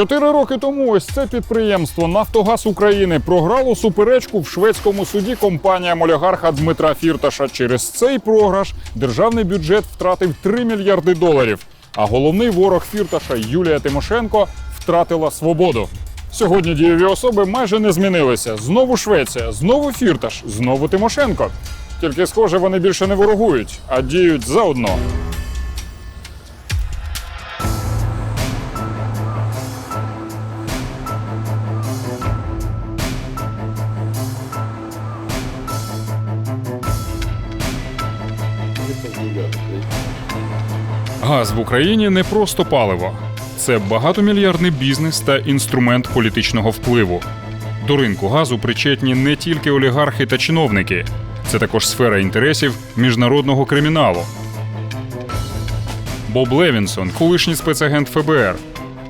Чотири роки тому ось це підприємство Нафтогаз України програло суперечку в шведському суді компаніям олігарха Дмитра Фірташа. Через цей програш державний бюджет втратив 3 мільярди доларів. А головний ворог Фірташа Юлія Тимошенко втратила свободу. Сьогодні дієві особи майже не змінилися. Знову Швеція, знову Фірташ, знову Тимошенко. Тільки, схоже, вони більше не ворогують, а діють заодно. Газ в Україні не просто паливо. Це багатомільярдний бізнес та інструмент політичного впливу. До ринку газу причетні не тільки олігархи та чиновники, це також сфера інтересів міжнародного криміналу. Боб Левінсон, колишній спецагент ФБР.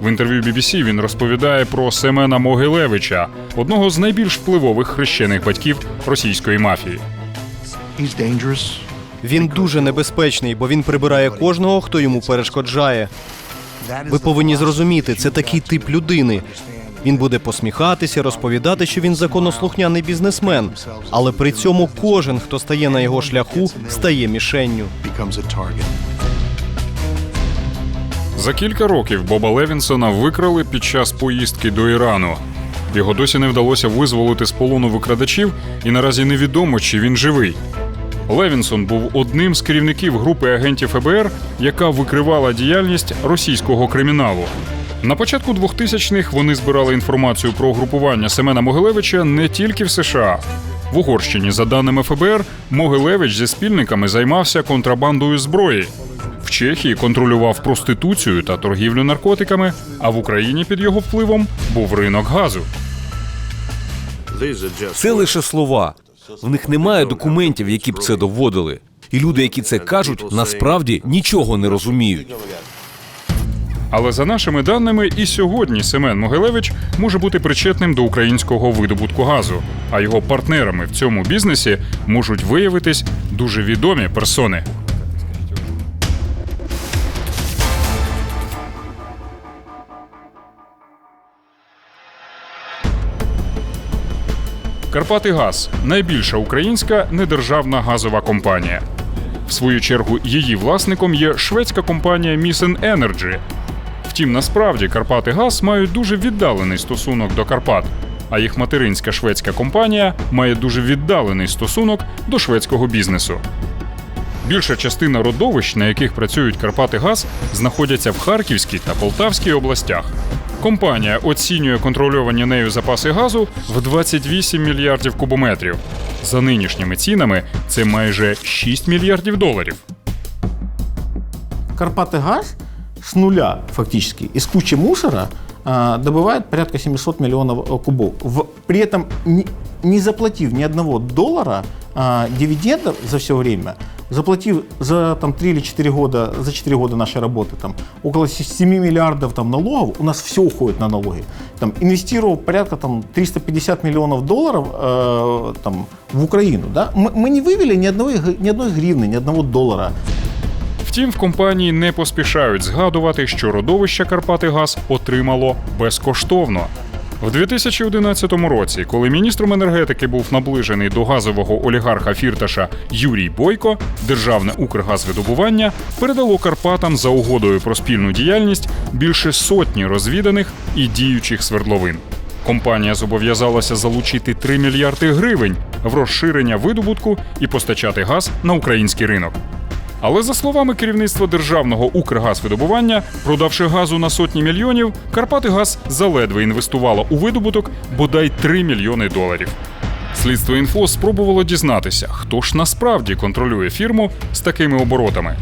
В інтерв'ю BBC він розповідає про Семена Могилевича, одного з найбільш впливових хрещених батьків російської мафії. He's dangerous. Він дуже небезпечний, бо він прибирає кожного, хто йому перешкоджає. Ви повинні зрозуміти, це такий тип людини. Він буде посміхатися, розповідати, що він законослухняний бізнесмен, але при цьому кожен, хто стає на його шляху, стає мішенню. За кілька років Боба Левінсона викрали під час поїздки до Ірану. Його досі не вдалося визволити з полону викрадачів, і наразі невідомо, чи він живий. Левінсон був одним з керівників групи агентів ФБР, яка викривала діяльність російського криміналу. На початку 2000-х вони збирали інформацію про групування Семена Могилевича не тільки в США. В Угорщині, за даними ФБР, Могилевич зі спільниками займався контрабандою зброї. В Чехії контролював проституцію та торгівлю наркотиками, а в Україні під його впливом був ринок газу. Це лише слова. В них немає документів, які б це доводили. І люди, які це кажуть, насправді нічого не розуміють. Але за нашими даними, і сьогодні Семен Могилевич може бути причетним до українського видобутку газу, а його партнерами в цьому бізнесі можуть виявитись дуже відомі персони. Карпати Газ найбільша українська недержавна газова компанія. В свою чергу, її власником є шведська компанія Misen Energy. Втім, насправді Карпати Газ мають дуже віддалений стосунок до Карпат, а їх материнська шведська компанія має дуже віддалений стосунок до шведського бізнесу. Більша частина родовищ, на яких працюють Карпати Газ, знаходяться в Харківській та Полтавській областях. Компанія оцінює контрольовані нею запаси газу в 28 мільярдів кубометрів. За нинішніми цінами це майже 6 мільярдів доларів. Карпаты газ с нуля фактически из кучи мусора а, добывает порядка 700 миллионов э, кубов. В- при этом не, не заплатив ни одного доллара а, дивидендов за все время, заплатив за там, 3 или 4 года, за 4 года нашей работы там, около 7 миллиардов там, налогов, у нас все уходит на налоги. Там, инвестировал порядка там, 350 миллионов долларов э, там, в Украину. Да? Мы, мы не вывели ни, одного, ни одной гривны, ни одного доллара. Втім, в компанії не поспішають згадувати, що родовище Карпати Газ отримало безкоштовно. В 2011 році, коли міністром енергетики був наближений до газового олігарха Фірташа Юрій Бойко, державне Укргазвидобування передало Карпатам за угодою про спільну діяльність більше сотні розвіданих і діючих свердловин. Компанія зобов'язалася залучити 3 мільярди гривень в розширення видобутку і постачати газ на український ринок. Але за словами керівництва державного Укргазвидобування, продавши газу на сотні мільйонів, Карпатигаз заледве інвестувало у видобуток бодай 3 мільйони доларів. Слідство інфо спробувало дізнатися, хто ж насправді контролює фірму з такими оборотами.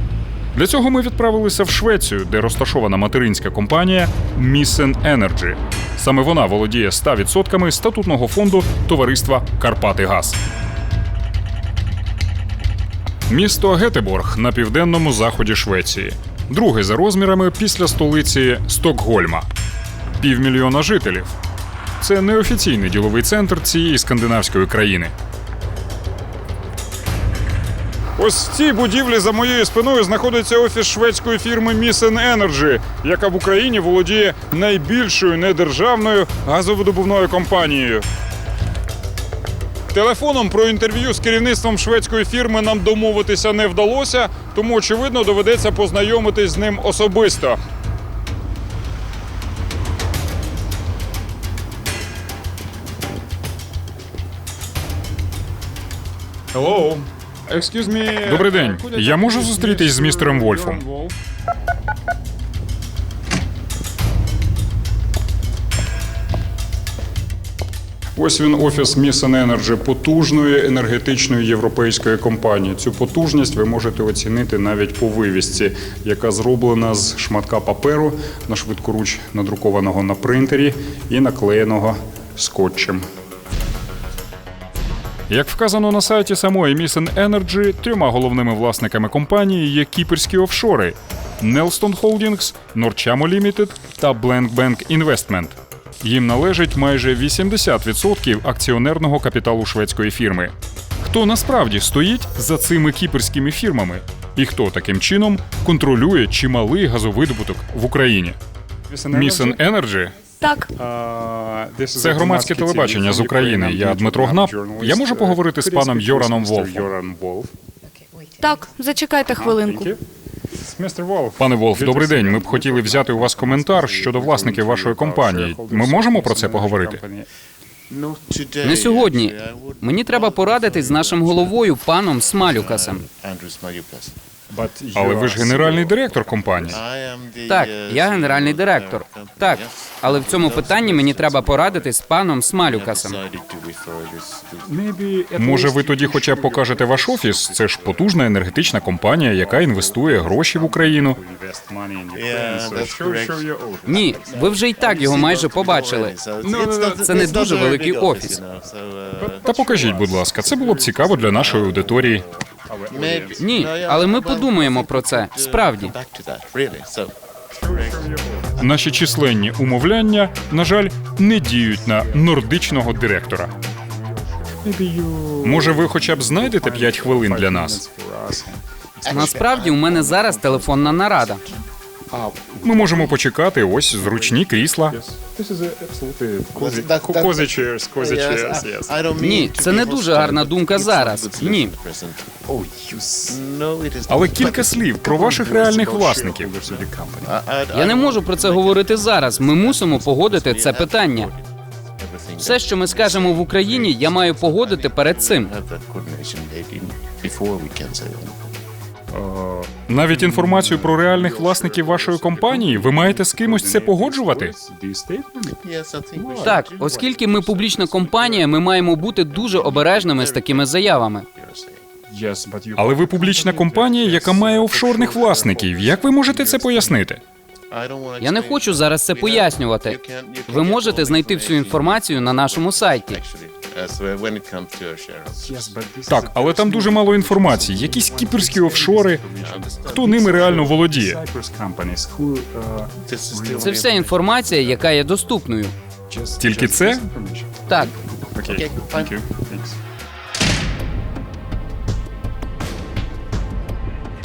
Для цього ми відправилися в Швецію, де розташована материнська компанія Misen Energy. Саме вона володіє 100% статутного фонду товариства Карпати Газ. Місто Гетеборг на південному заході Швеції, друге за розмірами після столиці Стокгольма. Півмільйона жителів. Це неофіційний діловий центр цієї скандинавської країни. Ось в цій будівлі за моєю спиною знаходиться офіс шведської фірми Misen Energy, яка в Україні володіє найбільшою недержавною газовидобувною компанією. Телефоном про інтерв'ю з керівництвом шведської фірми нам домовитися не вдалося, тому очевидно доведеться познайомитись з ним особисто. Hello. Excuse me. Добрий день. Я можу зустрітись з містером Вольфом? Ось він офіс Misen Energy, потужної енергетичної європейської компанії. Цю потужність ви можете оцінити навіть по вивісці, яка зроблена з шматка паперу на швидкоруч надрукованого на принтері і наклеєного скотчем. Як вказано на сайті самої Misen Energy, трьома головними власниками компанії є кіперські офшори Nelston Holdings, Norchamo Limited та Blank Bank Investment. Їм належить майже 80% акціонерного капіталу шведської фірми. Хто насправді стоїть за цими кіперськими фірмами? І хто таким чином контролює чималий газовидобуток в Україні? Misen Energy Так, це громадське телебачення з України. Я Дмитро Гнап. Я можу поговорити з паном Йораном Волфом. так, зачекайте хвилинку. Пане Волф, добрий день. Ми б хотіли взяти у вас коментар щодо власників вашої компанії. Ми можемо про це поговорити? Не сьогодні. Мені треба порадитись з нашим головою, паном Смалюкасом. Але ви ж генеральний директор компанії. Так, я генеральний директор. Так, але в цьому питанні мені треба порадитись з паном Смалюкасом. Може, ви тоді хоча б покажете ваш офіс? Це ж потужна енергетична компанія, яка інвестує гроші в Україну. Ні, ви вже й так його майже побачили. Це не дуже великий офіс. Та покажіть, будь ласка, це було б цікаво для нашої аудиторії. Ні, але ми подумаємо про це. Справді. Наші численні умовляння, на жаль, не діють на нордичного директора. Може, ви хоча б знайдете 5 хвилин для нас? Насправді у мене зараз телефонна нарада. Ми можемо почекати ось зручні крісла. Ні, це не дуже гарна думка зараз. Ні. Але кілька слів про ваших реальних власників. Я не можу про це говорити зараз. Ми мусимо погодити це питання. Все, що ми скажемо в Україні, я маю погодити перед цим. Навіть інформацію про реальних власників вашої компанії ви маєте з кимось це погоджувати? Так, оскільки ми публічна компанія, ми маємо бути дуже обережними з такими заявами. Але ви публічна компанія, яка має офшорних власників. Як ви можете це пояснити? Я не хочу зараз це пояснювати. Ви можете знайти всю інформацію на нашому сайті. Так, але там дуже мало інформації. Якісь кіперські офшори. Хто ними реально володіє? Це вся інформація, яка є доступною. Тільки це? Так,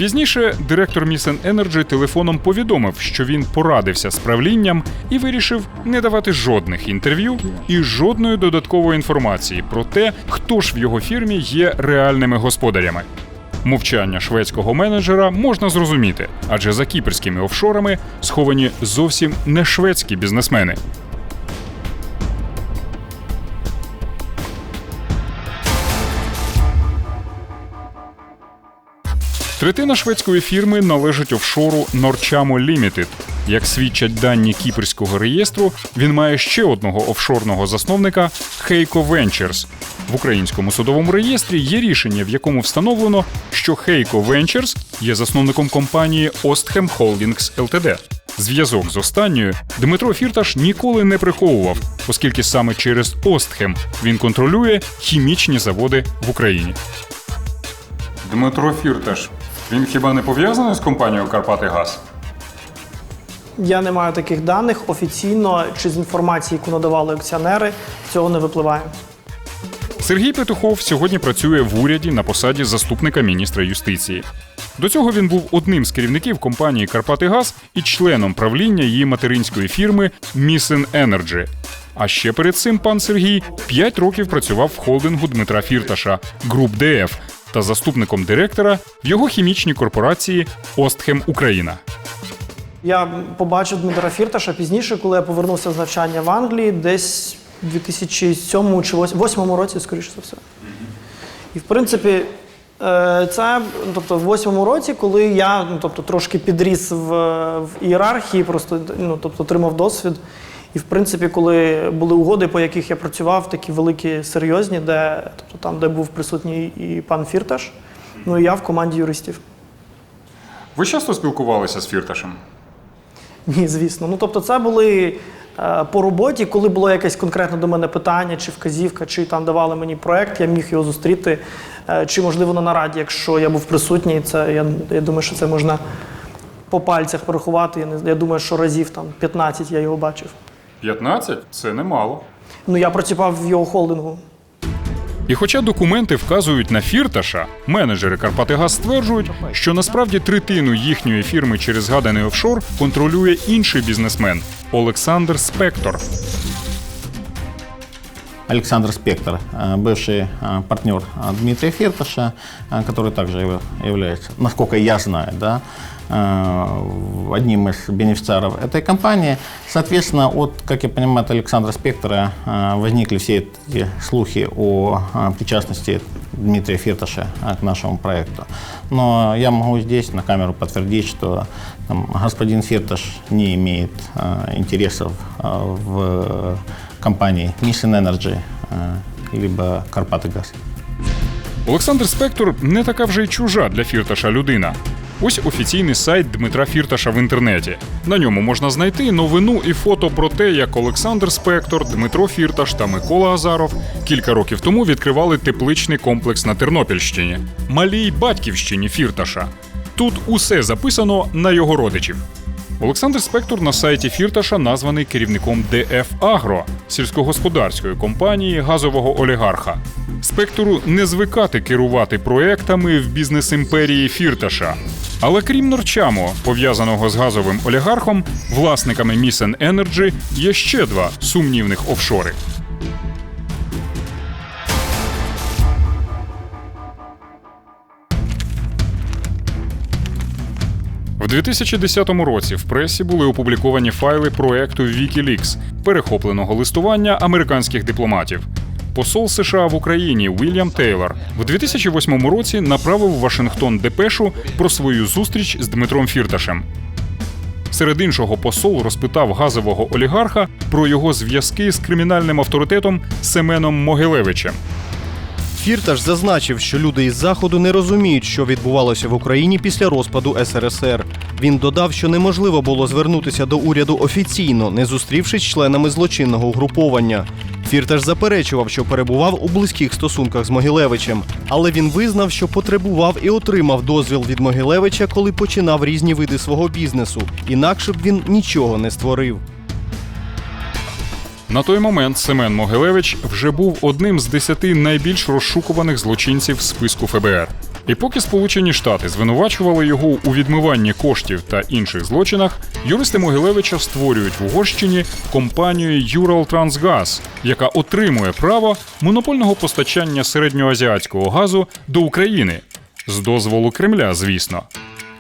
Пізніше директор Misen Energy телефоном повідомив, що він порадився з правлінням і вирішив не давати жодних інтерв'ю і жодної додаткової інформації про те, хто ж в його фірмі є реальними господарями. Мовчання шведського менеджера можна зрозуміти, адже за кіперськими офшорами сховані зовсім не шведські бізнесмени. Третина шведської фірми належить офшору Norchamo Limited. Як свідчать дані кіперського реєстру, він має ще одного офшорного засновника Heiko Ventures. В українському судовому реєстрі є рішення, в якому встановлено, що Heiko Ventures є засновником компанії Osthem Holdings Ltd. Зв'язок з останньою Дмитро Фірташ ніколи не приховував, оскільки саме через Остхем він контролює хімічні заводи в Україні. Дмитро Фірташ. Він хіба не пов'язаний з компанією Карпати Газ? Я не маю таких даних офіційно чи з інформації, яку надавали акціонери, цього не випливає. Сергій Петухов сьогодні працює в уряді на посаді заступника міністра юстиції. До цього він був одним з керівників компанії Карпатигаз і членом правління її материнської фірми Місен Енерджі. А ще перед цим пан Сергій 5 років працював в холдингу Дмитра Фірташа Груп ДФ та заступником директора в його хімічній корпорації Остхем Україна. Я побачив Дмитра Фірташа пізніше, коли я повернувся з навчання в Англії, десь у 2007 чи 2008 році, скоріше за все. І в принципі, е, це тобто, в восьмому році, коли я ну, тобто, трошки підріс в, в ієрархії, просто ну, тобто, отримав досвід. І в принципі, коли були угоди, по яких я працював, такі великі, серйозні, де тобто, там, де був присутній і пан Фірташ, ну і я в команді юристів. Ви часто спілкувалися з Фірташем? Ні, звісно. Ну тобто, це були е, по роботі, коли було якесь конкретне до мене питання, чи вказівка, чи там давали мені проект, я міг його зустріти, е, чи можливо на нараді, якщо я був присутній. Це я, я думаю, що це можна по пальцях порахувати. Я, не, я думаю, що разів там 15 я його бачив. 15? Це немало. Ну я працював в його холдингу. І хоча документи вказують на Фірташа, менеджери Карпатигаз стверджують, що насправді третину їхньої фірми через згаданий офшор контролює інший бізнесмен Олександр Спектор. Александр Спектр, э, бывший э, партнер э, Дмитрия Фирташа, который также яв- является, насколько я знаю, да, одним из бенефициаров этой компании. Соответственно, от, как я понимаю, от Александра Спектора возникли все эти слухи о причастности Дмитрия Фирташа к нашему проекту. Но я могу здесь на камеру подтвердить, что там, господин Фирташ не имеет интересов в компании Mission Energy э, либо Карпатыгаз. Олександр Спектор не така вже й чужа для Фірташа людина. Ось офіційний сайт Дмитра Фірташа в інтернеті. На ньому можна знайти новину і фото про те, як Олександр Спектор, Дмитро Фірташ та Микола Азаров кілька років тому відкривали тепличний комплекс на Тернопільщині, малій батьківщині Фірташа. Тут усе записано на його родичів. Олександр Спектор на сайті Фірташа названий керівником ДФ Агро сільськогосподарської компанії газового олігарха. Спектору не звикати керувати проектами в бізнес-імперії Фірташа. Але крім Норчамо, пов'язаного з газовим олігархом, власниками Місен Енерджі є ще два сумнівних офшори. 2010 році в пресі були опубліковані файли проекту WikiLeaks, перехопленого листування американських дипломатів. Посол США в Україні Вільям Тейлор в 2008 році направив Вашингтон депешу про свою зустріч з Дмитром Фірташем. Серед іншого, посол розпитав газового олігарха про його зв'язки з кримінальним авторитетом Семеном Могилевичем. Фірташ зазначив, що люди із заходу не розуміють, що відбувалося в Україні після розпаду СРСР. Він додав, що неможливо було звернутися до уряду офіційно, не зустрівшись з членами злочинного угруповання. Фірташ заперечував, що перебував у близьких стосунках з Могилевичем, але він визнав, що потребував і отримав дозвіл від Могилевича, коли починав різні види свого бізнесу. Інакше б він нічого не створив. На той момент Семен Могилевич вже був одним з десяти найбільш розшукуваних злочинців списку ФБР. І поки Сполучені Штати звинувачували його у відмиванні коштів та інших злочинах, юристи Могилевича створюють в Угорщині компанію Уралтрансгаз, яка отримує право монопольного постачання середньоазіатського газу до України з дозволу Кремля, звісно.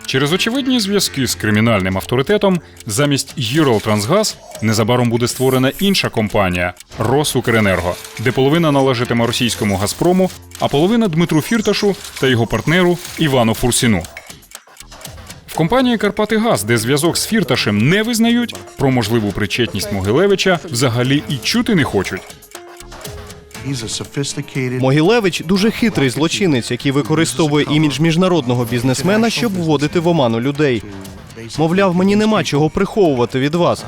Через очевидні зв'язки з кримінальним авторитетом замість Юралтрансгаз незабаром буде створена інша компанія Росукренерго, де половина належатиме російському Газпрому, а половина Дмитру Фірташу та його партнеру Івану Фурсіну. В компанії Карпатигаз, де зв'язок з Фірташем не визнають, про можливу причетність Могилевича взагалі і чути не хочуть. Могилевич дуже хитрий злочинець, який використовує імідж міжнародного бізнесмена, щоб вводити в оману людей. Мовляв, мені нема чого приховувати від вас.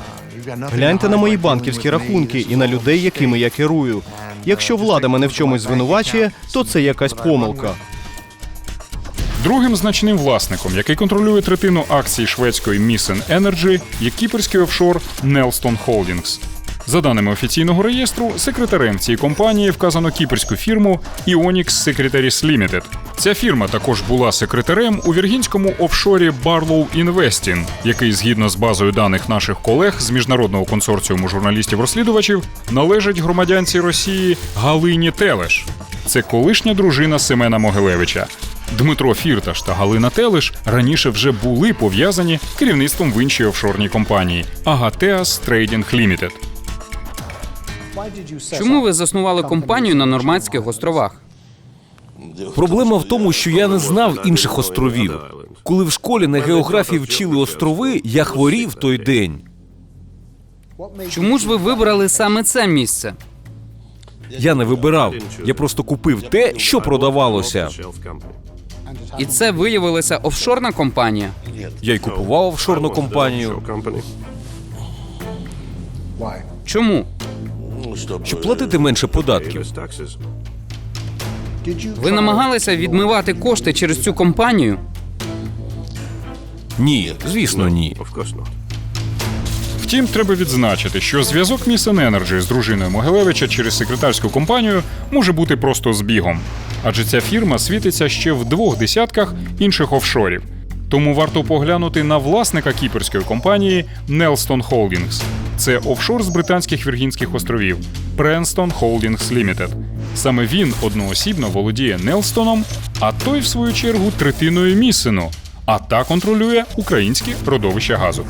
Гляньте на мої банківські рахунки і на людей, якими я керую. Якщо влада мене в чомусь звинувачує, то це якась помилка. Другим значним власником, який контролює третину акцій шведської Місен Energy, є кіпрський офшор Nelston Holdings. За даними офіційного реєстру, секретарем цій компанії вказано кіпрську фірму Ionix Secretaries Limited. Ця фірма також була секретарем у віргінському офшорі Barlow Investing, який згідно з базою даних наших колег з міжнародного консорціуму журналістів-розслідувачів належить громадянці Росії Галині Телеш. Це колишня дружина Семена Могилевича. Дмитро Фірташ та Галина Телеш раніше вже були пов'язані керівництвом в іншій офшорній компанії Agateas Trading Limited. Чому ви заснували компанію на Нормандських островах? Проблема в тому, що я не знав інших островів. Коли в школі на географії вчили острови, я хворів той день. Чому ж ви вибрали саме це місце? Я не вибирав. Я просто купив те, що продавалося. І це виявилася офшорна компанія. Я й купував офшорну компанію. Чому? Щоб платити менше податків. Ви намагалися відмивати кошти через цю компанію? Ні, звісно, ні. Втім, треба відзначити, що зв'язок Місен Енерджі з дружиною Могилевича через секретарську компанію може бути просто збігом, адже ця фірма світиться ще в двох десятках інших офшорів. Тому варто поглянути на власника кіперської компанії Нелстон Holdings. Це офшор з британських Віргінських островів Пренстон Холдінгс Лімітед. Саме він одноосібно володіє Нелстоном, а той, в свою чергу, третиною місину, а та контролює українські родовища газу.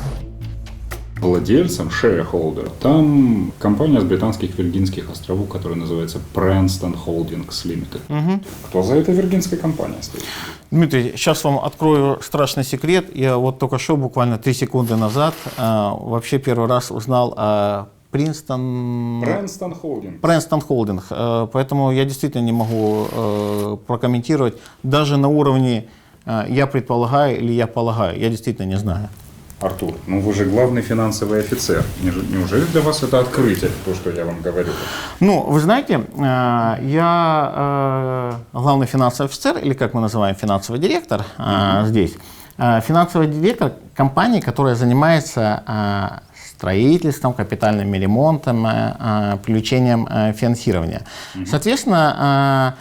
Владельцем, shareholder, там компания с британских Виргинских островов, которая называется Prenston Holdings Limited. Кто за этой виргинской компанией стоит? Дмитрий, сейчас вам открою страшный секрет. Я вот только что, буквально три секунды назад, а, вообще первый раз узнал о Принстон... Prenston Holdings. Прэнстон Холдинг. Э, Поэтому я действительно не могу э, прокомментировать даже на уровне э, я предполагаю или я полагаю. Я действительно не знаю. Артур, ну вы же главный финансовый офицер. Неужели для вас это открытие, то, что я вам говорю? Ну, вы знаете, э, я э, главный финансовый офицер, или как мы называем финансовый директор э, здесь. Финансовый директор компании, которая занимается строительством, капитальным ремонтом, привлечением финансирования. Соответственно,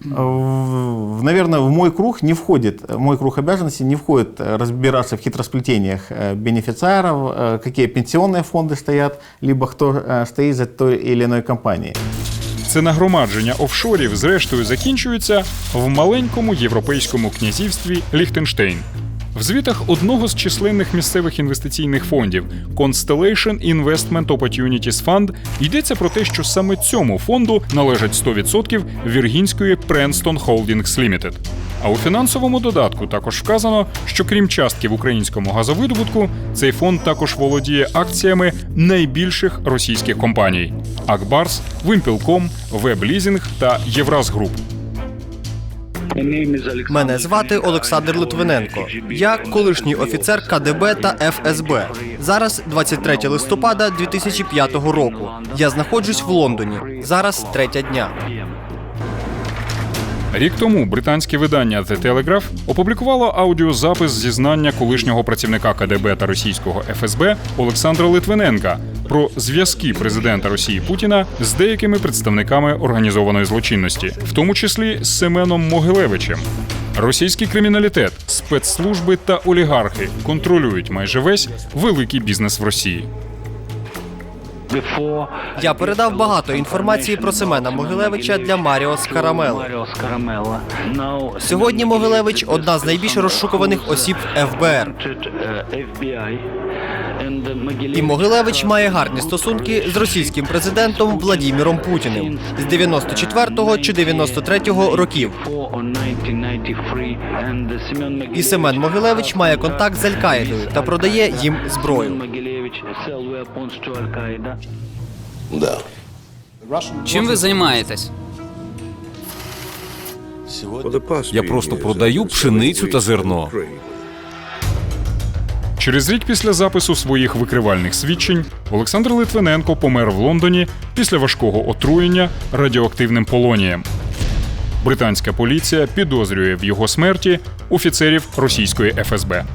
в- наверное, в мой круг не входит, в мой круг обязанностей не входит э, разбираться в хитросплетениях э, бенефициаров, э, какие пенсионные фонды стоят, либо кто э, стоит за той или иной компанией. Це нагромадження офшорів, зрештою, закінчується в маленькому європейському князівстві Ліхтенштейн. в звітах одного з численних місцевих інвестиційних фондів Constellation Investment Opportunities Fund йдеться про те, що саме цьому фонду належать 100% віргінської Prenston Holdings Limited. А у фінансовому додатку також вказано, що крім частки в українському газовидобутку, цей фонд також володіє акціями найбільших російських компаній: Акбарс, Вимпілком, Веблізінг та Євразгруп. Мене звати Олександр Литвиненко. Я колишній офіцер КДБ та ФСБ. Зараз 23 листопада 2005 року. Я знаходжусь в Лондоні. Зараз третя дня. Рік тому британське видання The Telegraph опублікувало аудіозапис зізнання колишнього працівника КДБ та російського ФСБ Олександра Литвиненка про зв'язки президента Росії Путіна з деякими представниками організованої злочинності, в тому числі з Семеном Могилевичем. Російський криміналітет, спецслужби та олігархи контролюють майже весь великий бізнес в Росії. Я передав багато інформації про Семена Могилевича для Маріо Скарамели. Сьогодні Могилевич одна з найбільш розшукуваних осіб ФБР. І Могилевич має гарні стосунки з російським президентом Владіміром Путіним з 94-го чи 93-го років. І Семен Могилевич має контакт з Аль-Каїдою та продає їм зброю. Чим ви займаєтесь? Я просто продаю пшеницю та зерно. Через рік після запису своїх викривальних свідчень Олександр Литвиненко помер в Лондоні після важкого отруєння радіоактивним полонієм. Британська поліція підозрює в його смерті офіцерів російської ФСБ.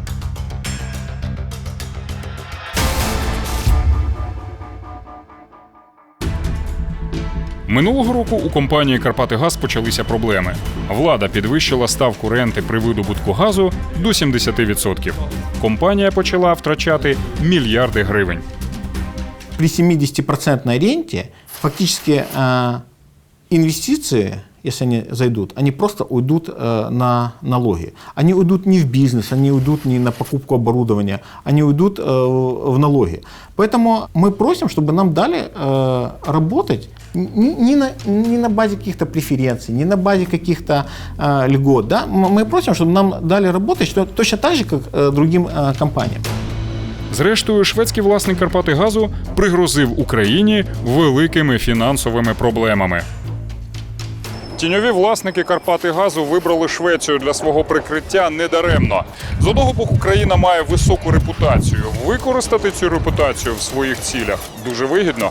Минулого року у компанії Карпатигаз почалися проблеми. Влада підвищила ставку ренти при видобутку газу до 70%. Компанія почала втрачати мільярди гривень. При 70% ренте фактично э, инвестиции, если они зайдут, они просто уйдут э, на налоги. Они уйдут не в бизнес, они уйдут не на покупку оборудования, они уйдут э, в налоги. Поэтому мы просим, чтобы нам дали э, работать не, не на, не на базе каких-то преференций, не на базе каких-то э, льгот. Да? М- Мы просим, чтобы нам дали работать что- точно так же, как э, другим э, компаниям. Зрештою, шведський власник Карпати Газу пригрозив Україні великими фінансовими проблемами. Тіньові власники Карпати Газу вибрали Швецію для свого прикриття недаремно. З одного боку, країна має високу репутацію. Використати цю репутацію в своїх цілях дуже вигідно.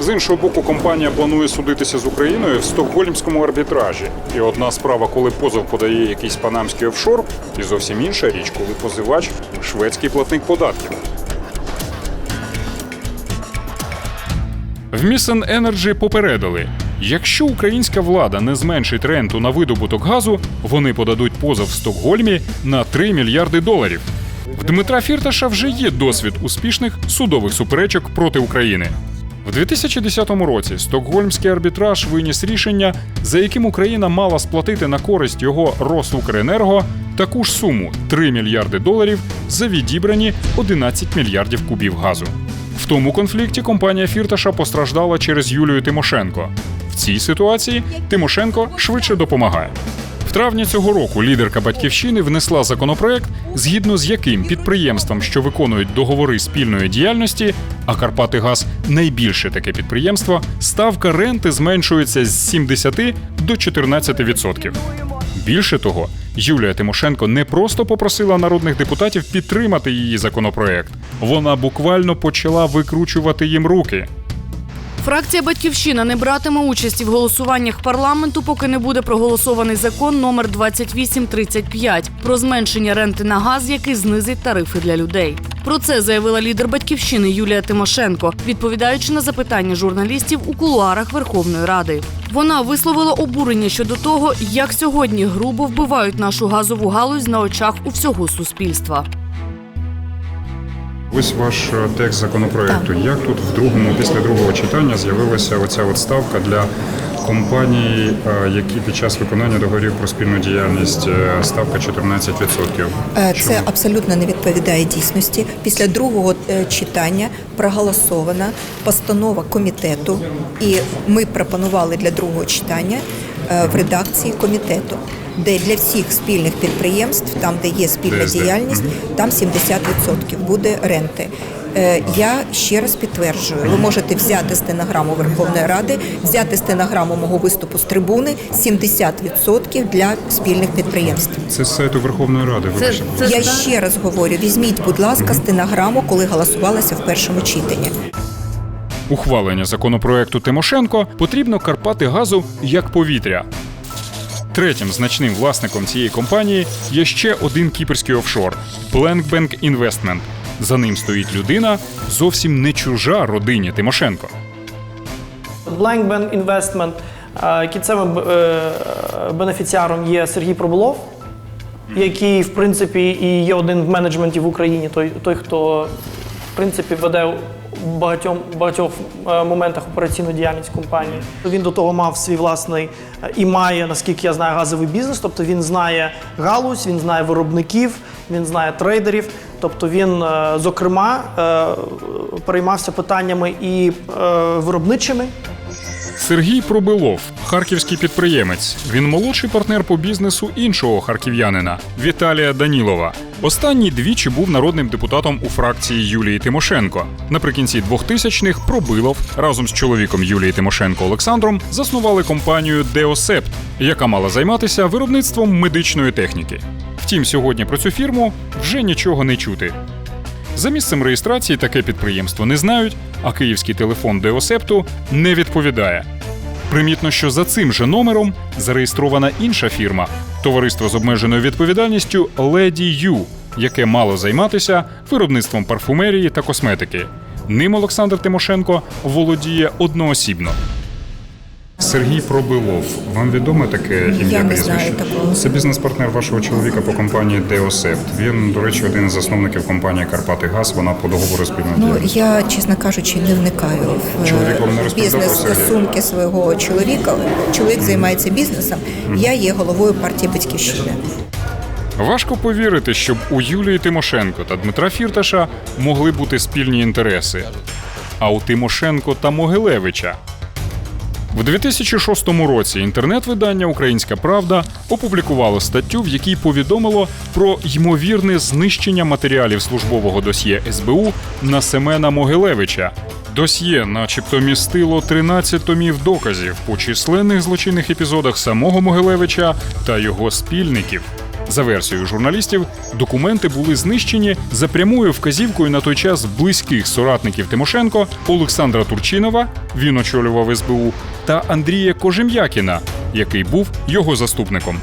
З іншого боку, компанія планує судитися з Україною в стокгольмському арбітражі. І одна справа, коли позов подає якийсь панамський офшор, і зовсім інша річ, коли позивач шведський платник податків. В Місен Енерджі попередили: якщо українська влада не зменшить ренту на видобуток газу, вони подадуть позов в Стокгольмі на 3 мільярди доларів. В Дмитра Фірташа вже є досвід успішних судових суперечок проти України. В 2010 році Стокгольмський арбітраж виніс рішення, за яким Україна мала сплатити на користь його Росукренерго таку ж суму 3 мільярди доларів за відібрані 11 мільярдів кубів газу. В тому конфлікті компанія Фірташа постраждала через Юлію Тимошенко. В цій ситуації Тимошенко швидше допомагає. В травні цього року лідерка батьківщини внесла законопроект, згідно з яким підприємствам, що виконують договори спільної діяльності, а Карпатигаз найбільше таке підприємство, ставка ренти зменшується з 70 до 14%. Більше того, Юлія Тимошенко не просто попросила народних депутатів підтримати її законопроект, вона буквально почала викручувати їм руки. Фракція Батьківщина не братиме участі в голосуваннях парламенту, поки не буде проголосований закон номер 2835 про зменшення ренти на газ, який знизить тарифи для людей. Про це заявила лідер батьківщини Юлія Тимошенко, відповідаючи на запитання журналістів у кулуарах Верховної Ради. Вона висловила обурення щодо того, як сьогодні грубо вбивають нашу газову галузь на очах у всього суспільства. Ось ваш е, текст законопроекту. Як тут в другому, після другого читання з'явилася оця от ставка для компаній, е, які під час виконання договорів про спільну діяльність е, ставка 14%. Е, Чому? Це абсолютно не відповідає дійсності. Після другого читання проголосована постанова комітету, і ми пропонували для другого читання в редакції комітету, де для всіх спільних підприємств, там де є спільна ДСД. діяльність, там 70% буде ренти. Е, Я ще раз підтверджую, ви можете взяти стенограму Верховної Ради, взяти стенограму мого виступу з трибуни 70% для спільних підприємств. Це з сайту Верховної Ради. Вибачте. Я ще раз говорю: візьміть, будь ласка, стенограму, коли голосувалося в першому читанні. Ухвалення законопроекту Тимошенко потрібно Карпати газу як повітря. Третім значним власником цієї компанії є ще один кіпрський офшор Blankbank Investment. За ним стоїть людина, зовсім не чужа родині Тимошенко. Blankbank Investment, е, кінцевим е, бенефіціаром є Сергій Проболов, який, в принципі, і є один в менеджменті в Україні, той, той хто в принципі веде багатьом багатьох е, моментах операційну діяльність компанії. Він до того мав свій власний е, і має, наскільки я знаю, газовий бізнес. Тобто він знає галузь, він знає виробників, він знає трейдерів. Тобто він, е, зокрема, переймався питаннями і виробничими. Сергій Пробилов, харківський підприємець. Він молодший партнер по бізнесу іншого харків'янина Віталія Данілова. Останній двічі був народним депутатом у фракції Юлії Тимошенко. Наприкінці 2000-х Пробилов разом з чоловіком Юлії Тимошенко Олександром заснували компанію Деосепт, яка мала займатися виробництвом медичної техніки. Втім, сьогодні про цю фірму вже нічого не чути. За місцем реєстрації таке підприємство не знають, а київський телефон Деосепту не відповідає. Примітно, що за цим же номером зареєстрована інша фірма товариство з обмеженою відповідальністю Lady U, яке мало займатися виробництвом парфумерії та косметики. Ним Олександр Тимошенко володіє одноосібно. Сергій Пробилов. Вам відоме таке ім'я прізвище? Це бізнес-партнер вашого чоловіка по компанії Деосепт. Він, до речі, один із засновників компанії Карпати Газ. Вона по договору спільної Ну я, чесно кажучи, не вникаю в Чоловік вам не е, бізнес стосунки свого чоловіка. Чоловік займається бізнесом. Я є головою партії Батьківщина. Важко повірити, щоб у Юлії Тимошенко та Дмитра Фірташа могли бути спільні інтереси. А у Тимошенко та Могилевича. В 2006 році інтернет-видання Українська Правда опублікувало статтю, в якій повідомило про ймовірне знищення матеріалів службового досьє СБУ на Семена Могилевича. Досьє, начебто, містило 13 томів доказів по численних злочинних епізодах самого Могилевича та його спільників. За версією журналістів, документи були знищені за прямою вказівкою на той час близьких соратників Тимошенко Олександра Турчинова, він очолював СБУ, та Андрія Кожем'якіна, який був його заступником.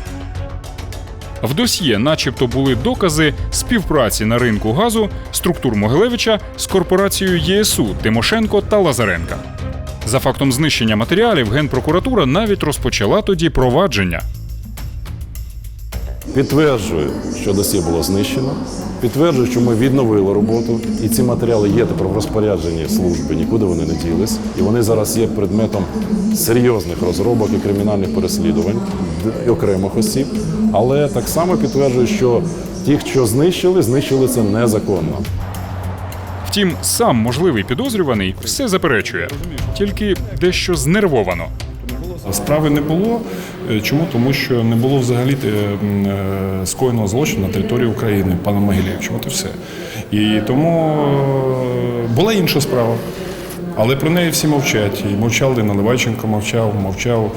В досьє, начебто, були докази співпраці на ринку газу структур Могилевича з корпорацією ЄСУ Тимошенко та Лазаренка. За фактом знищення матеріалів Генпрокуратура навіть розпочала тоді провадження. Підтверджую, що досьє було знищено. Підтверджую, що ми відновили роботу, і ці матеріали є тепер в розпорядженні служби, нікуди вони не ділись. І вони зараз є предметом серйозних розробок і кримінальних переслідувань окремих осіб. Але так само підтверджую, що ті, що знищили, знищили це незаконно. Втім, сам можливий підозрюваний все заперечує, тільки дещо знервовано. Справи не було. Е, Чому? Тому що не було взагалі е, е, скоєного злочину на території України пана Могилєвича. От і все. І тому була інша справа. Але про неї всі мовчать. І мовчав Наливайченко мовчав, мовчав,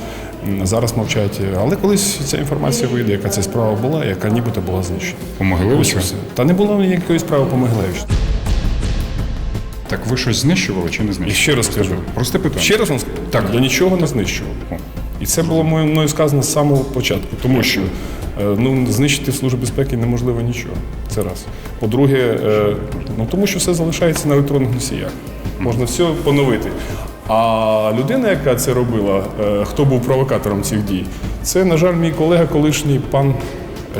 зараз мовчать. Але колись ця інформація вийде, яка ця справа була, яка нібито була знищена. По Могилевичу? Та не було ніякої справи по Могилевичу. Так ви щось знищували чи не І ще раз скажу. Просте питання. Ще раз вам скажу. Так, я нічого не знищував. І це було мною сказано з самого початку, тому що е, ну, знищити в Службі безпеки неможливо нічого. Це раз. По-друге, е, ну тому що все залишається на електронних носіях. Можна все поновити. А людина, яка це робила, е, хто був провокатором цих дій, це, на жаль, мій колега, колишній пан,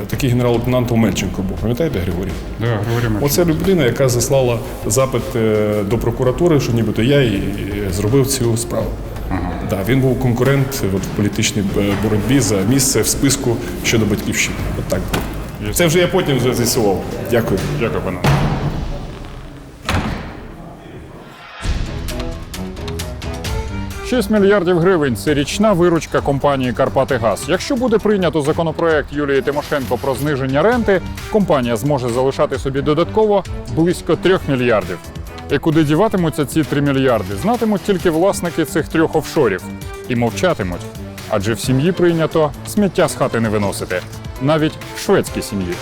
такий генерал-лейтенант Омельченко був. Пам'ятаєте, Григорій? Да, Григорій Мельченко. Оце людина, яка заслала запит до прокуратури, що нібито я і зробив цю справу. Да, він був конкурент от, в політичній е, боротьбі за місце в списку щодо батьківщини. От так було. Це вже я потім вже з'ясував. Дякую. Дякую, пане. Шість мільярдів гривень це річна виручка компанії Карпати Газ. Якщо буде прийнято законопроект Юлії Тимошенко про зниження ренти, компанія зможе залишати собі додатково близько трьох мільярдів. І куди діватимуться ці 3 мільярди, знатимуть тільки власники цих трьох офшорів і мовчатимуть. Адже в сім'ї прийнято сміття з хати не виносити, навіть в шведській сім'ї.